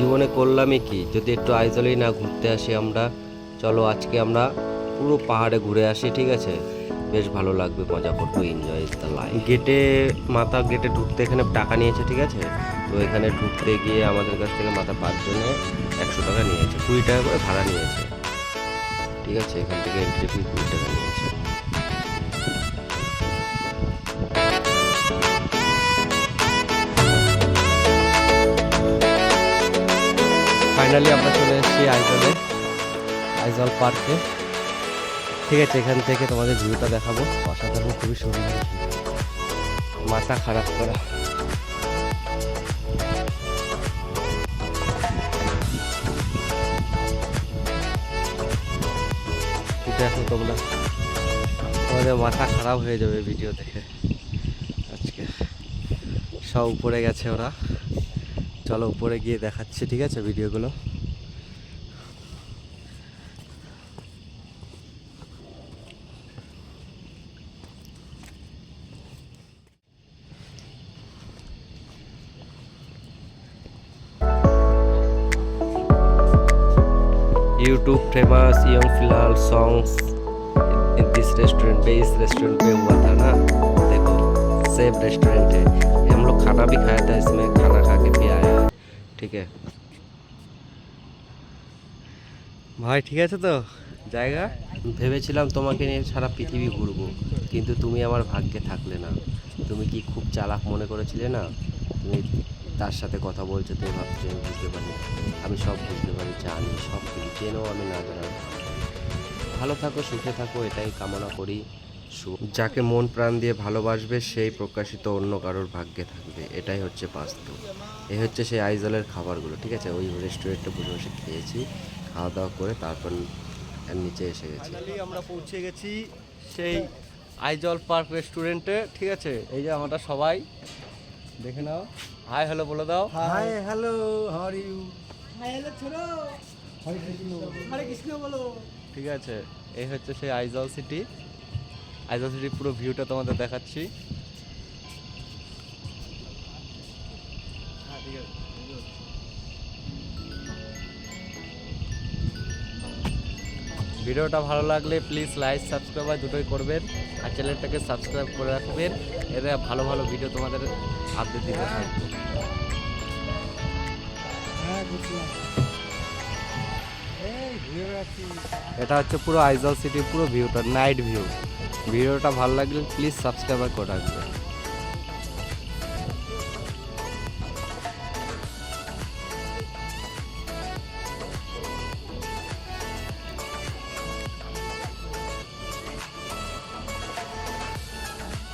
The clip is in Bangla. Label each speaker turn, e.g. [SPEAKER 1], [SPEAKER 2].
[SPEAKER 1] জীবনে করলামই কি? যদি একটু আইজলেই না ঘুরতে আসি আমরা, চলো আজকে আমরা পুরো পাহাড়ে ঘুরে আসি, ঠিক আছে? বেশ ভালো লাগবে, মজা করব এনজয় দ্য লাইফ গেটে, মাথা গেটে ঢুকতে এখানে টাকা নিয়েছে, ঠিক আছে? তো এখানে ঢুকতে গিয়ে আমাদের কাছ থেকে মাথা পাঁচজনে একশো টাকা নিয়েছে, কুড়ি টাকা করে ভাড়া নিয়েছে। ঠিক আছে, এখান থেকে এন্ট্রি ফি কুড়ি টাকা নিয়েছে। ফাইনালি আমরা চলে এসেছি আইজলে, আইজল পার্কে। ঠিক আছে, এখান থেকে তোমাদের ভিউটা দেখাবো। অসাধারণ, খুবই সুন্দর মাথা খারাপ করা। দেখো তোমরা। তোমাদের মাথা খারাপ হয়ে যাবে ভিডিও দেখে। আজকে সব উপরে গেছে ওরা। চলো উপরে গিয়ে দেখাচ্ছি ঠিক আছে ভিডিওগুলো यूट्यूब फेमस यंग फिलहाल सॉन्ग्स इन दिस रेस्टोरेंट पे इस रेस्टोरेंट पे हुआ था ना देखो सेफ रेस्टोरेंट है ये हम लोग खाना भी खाया था इसमें खाना खा के भी ঠিক আছে ভাই ঠিক আছে তো? জায়গা? ভেবেছিলাম তোমাকে নিয়ে সারা পৃথিবী ঘুরবো কিন্তু তুমি আমার ভাগ্যে থাকলে না। তুমি কি খুব চালাক মনে করেছিলে না? তুমি তার সাথে কথা বলছো তুমি ভাবছ আমি বুঝতে পারি আমি সব বুঝতে পারি জানি সব কিছু জেনেও আমি না জানার ভালো থাকো সুখে থাকো এটাই কামনা করি। যাকে মন প্রাণ দিয়ে ভালোবাসবে সেই প্রকাশিত অন্য কারোর ভাগ্যে থাকবে। এটাই হচ্ছে বাস্তব। এ হচ্ছে সেই আইজলের খাবারগুলো ঠিক আছে? ওই রেস্টুরেন্টে বসে বসে খেয়েছি খাওয়া দাওয়া করে তারপর নিচে এসে গেছি।
[SPEAKER 2] আমরা পৌঁছে গেছি সেই আইজল পার্ক রেস্টুরেন্টে ঠিক আছে? এই যে আমরা সবাই দেখে নাও। হাই হ্যালো বলে দাও।
[SPEAKER 3] Hi hello how you hi hello ছোড়ো। Hare Krishna. Hare Krishna বলো।
[SPEAKER 2] ঠিক আছে এই হচ্ছে সেই আইজল সিটি। আইজল সিটির পুরো ভিউটা তোমাদের দেখাচ্ছি। হ্যাঁ ভিডিওটা ভালো লাগলে প্লিজ লাইক সাবস্ক্রাইব দুটোই করবেন। আর চ্যানেলটাকে সাবস্ক্রাইব করে রাখবেন। এতে ভালো ভালো ভিডিও তোমাদের আপডেট দিতে থাকব।
[SPEAKER 3] হ্যাঁ
[SPEAKER 2] এটা হচ্ছে পুরো আইজল সিটির পুরো ভিউটা নাইট ভিউ ভিডিওটা ভালো লাগলে প্লিজ সাবস্ক্রাইব করে রাখবেন।